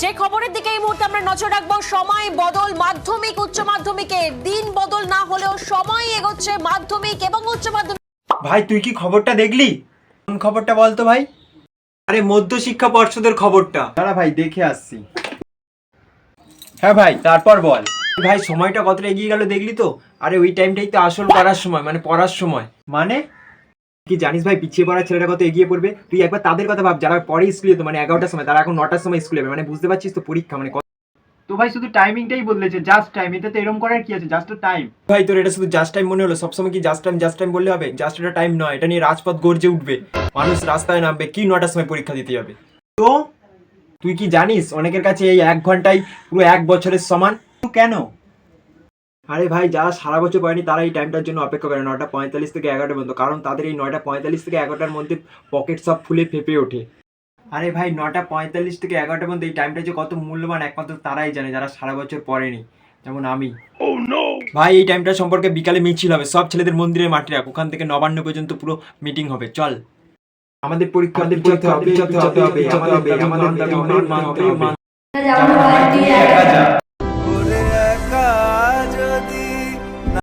যে খবরের দিকে এই মুহূর্তে আমরা নজর রাখব, সময়, বদল, মাধ্যমিক, উচ্চ মাধ্যমিকের দিন বদল না হলেও সময় এগোচ্ছে মাধ্যমিক এবং উচ্চ মাধ্যমিক। ভাই, তুই কি খবরটা দেখলি? কোন খবরটা বলতো ভাই? আরে মধ্য শিক্ষা পর্ষদের খবরটা। দাঁড়া ভাই, দেখে আসছি। হ্যাঁ ভাই, তারপর বল। ভাই, সময়টা কতটা এগিয়ে গেল দেখলি তো? আরে, ওই টাইমটাই তো আসল করার সময় মানে পড়ার সময়। মানে? কি জানিস ভাই পিছিয়ে পড়া ছেলেটা কত এগিয়ে পড়বে? তুই একবার তাদের কথা ভাব যারা পরে স্কুলে তো মানে এগারোটার সময় তারা এখন নটার সময় স্কুলে মানে বুঝতে পারছিস তো পরীক্ষা মানে তো ভাই শুধু টাইমিংটাই বদলেছে জাস্ট টাইম এতে তো এরকম করার কি আছে? জাস্ট টাইম ভাই তোর এটা শুধু জাস্ট টাইম মনে হলো সবসময় কি জাস্ট টাইম জাস্ট টাইম বললে হবে? জাস্ট এটা টাইম নয় এটা নিয়ে রাজপথ গর্জে উঠবে। মানুষ রাস্তায় নামবে কি নটার সময় পরীক্ষা দিতে যাবে? তো তুই কি জানিস অনেকের কাছে এই এক ঘন্টায় পুরো এক বছরের সমান? কেন? আরে ভাই যারা সারা বছর পড়েনি তারা এই টাইমটার জন্য অপেক্ষা করে। নটা পঁয়তাল্লিশ থেকে এগারোটা পর্যন্ত কারণ তাদের এই নয়টা পঁয়তাল্লিশ থেকে এগারোটার মধ্যে পকেট সব ফুলে ফেপে ওঠে। আরে ভাই নটা পঁয়তাল্লিশ থেকে এগারোটার মধ্যে এই টাইমটা যে কত মূল্যবান একমাত্র তারাই জানে যারা সারা বছর পড়েনি। যেমন আমি। ভাই এই টাইমটা সম্পর্কে বিকালে মিছিল হবে। সব ছেলেদের মন্দিরে মাঠে রাখ। ওখান থেকে নবান্ন পর্যন্ত পুরো মিটিং হবে। চল। আমাদের পরীক্ষা আমাদের পরীক্ষা হবে, পিছাতে হবে, আমাদের হবে, মানতে হবে। যাওয়ার দিয়ে